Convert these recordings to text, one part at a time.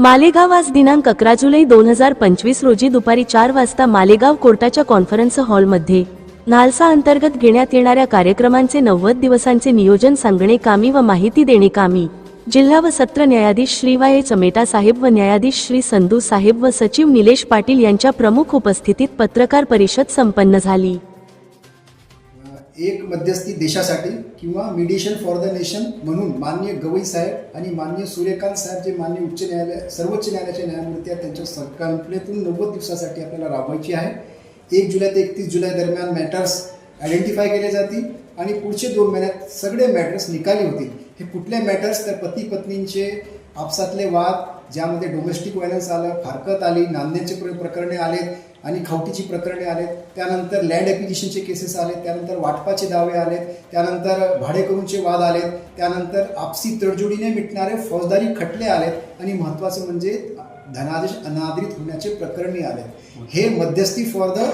मालेगावास दिनांक अकरा जुलै दोन हजार पंचवीस रोजी दुपारी चार वाजता मालेगाव कोर्टाच्या कॉन्फरन्स हॉलमध्ये. नालसा अंतर्गत घेण्यात येणाऱ्या कार्यक्रमांचे नव्वद दिवसांचे नियोजन सांगणे कामी व माहिती देणे कामी. जिल्हा व सत्र न्यायाधीश श्री वाय चमेटा साहेब व न्यायाधीश श्री संधू साहेब व सचिव निलेश पाटील यांच्या प्रमुख उपस्थितीत पत्रकार परिषद संपन्न झाली. एक मध्यस्थी देशासाठी किंवा मिडिशन फॉर द नेशन म्हणून मान्य गवई साहेब आणि मान्य सूर्यकांत साहेब जे मान्य उच्च न्यायालय सर्वोच्च न्यायालयाचे न्यायमूर्ती आहेत त्यांच्या संकल्पनेतून नव्वद दिवसासाठी आपल्याला राबवायची आहे. एक जुलै ते एकतीस जुलै दरम्यान मॅटर्स आयडेंटिफाय केले जातील आणि पुढचे दोन महिन्यात सगळे मॅटर्स निकाली होतील. हे कुठले मॅटर्स तर पती पत्नींचे आपसातले वाद ज्यामध्ये डोमेस्टिक व्हायलन्स आलं फारकत आली नांदेडचे प्र प्रकरणे आलेत आणि खावटीची प्रकरणे आलेत. त्यानंतर लँड ॲक्विजिशनचे केसेस आलेत. त्यानंतर वाटपाचे दावे आलेत. त्यानंतर भाडेकरूंचे वाद आलेत. त्यानंतर आपसी तडजोडीने मिटणारे फौजदारी खटले आलेत आणि महत्त्वाचं म्हणजे धनादेश अनादरित होण्याचे प्रकरणी आलेत. हे मध्यस्थी फॉर द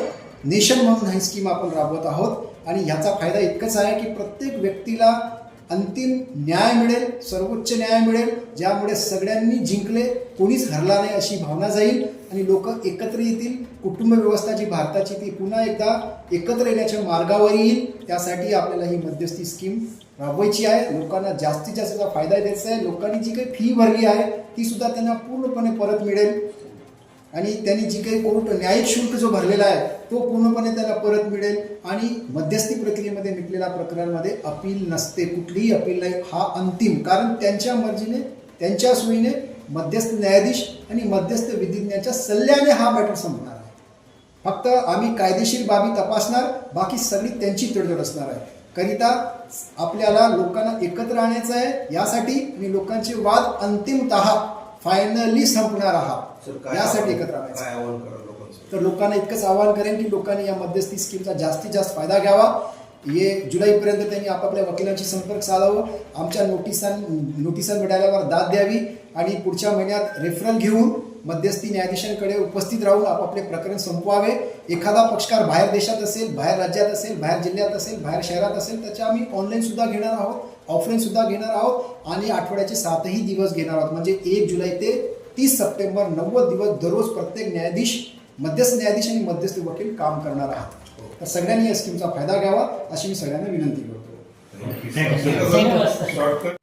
नेशन म्हणून ही स्कीम आपण राबवत आहोत. आणि ह्याचा फायदा इतकंच आहे की प्रत्येक व्यक्तीला अंतिम न्याय मिळेल सर्वोच्च न्याय मिळेल ज्यामुळे सगळ्यांनी जिंकले कोणीच हरला नाही अशी भावना जाईल आणि लोक एकत्र येतील. कुटुंब व्यवस्था जी भारताची ती पुन्हा एकदा एकत्र येण्याच्या मार्गावर येईल. त्यासाठी आपल्याला ही मध्यस्थी स्कीम राबवायची आहे. लोकांना जास्तीत जास्त फायदा द्यायचा आहे. लोकांनी जी काही फी भरली आहे ती सुद्धा त्यांना पूर्णपणे परत मिळेल. आणि त्यांनी जी काही कोर्ट न्यायिक शुल्क जो भरलेला आहे तो पूर्णपणे त्याला परत मिळेल आणि मध्यस्थी प्रक्रियेमध्ये मिटलेल्या प्रकरणांमध्ये अपील नसते. कुठलीही अपील नाही. हा अंतिम. कारण त्यांच्या मर्जीने त्यांच्या सोयीने मध्यस्थ न्यायाधीश आणि मध्यस्थ विधिज्ञाच्या सल्ल्याने हा मॅटर संपणार आहे. फक्त आम्ही कायदेशीर बाबी तपासणार बाकी सगळी त्यांची तडजोड असणार आहे. करिता आपल्याला लोकांना एकत्र आणायचं आहे. यासाठी आणि लोकांचे वाद अंतिमतः फायनली संपणार आहात. यासाठी एकत्र आणायचं तर लोकांना इतकंच आवाहन करेन की लोकांनी या मध्यस्थी स्कीमचा जास्तीत जास्त फायदा घ्यावा. ये जुलैपर्यंत त्यांनी आपापल्या वकिलांशी संपर्क साधावं. आमच्या नोटिसां नोटिसा मिळाल्यावर दाद द्यावी आणि पुढच्या महिन्यात रेफरल घेऊन मध्यस्थी न्यायाधीशांकडे उपस्थित राहून आपापले प्रकरण संपवावे. एखादा पक्षकार बाहेर देशात असेल बाहेर राज्यात असेल बाहेर जिल्ह्यात असेल बाहेर शहरात असेल त्याचे आम्ही ऑनलाईन सुद्धा घेणार आहोत ऑफलाईन सुद्धा घेणार आहोत आणि आठवड्याचे सातही दिवस घेणार आहोत. म्हणजे एक जुलै ते तीस सप्टेंबर नव्वद दिवस दररोज प्रत्येक न्यायाधीश मध्यस्थ न्यायाधीश आणि मध्यस्थ वकील काम करणार आहात. तर सगळ्यांनी या स्कीमचा फायदा घ्यावा अशी मी सगळ्यांना विनंती करतो. शॉर्टकट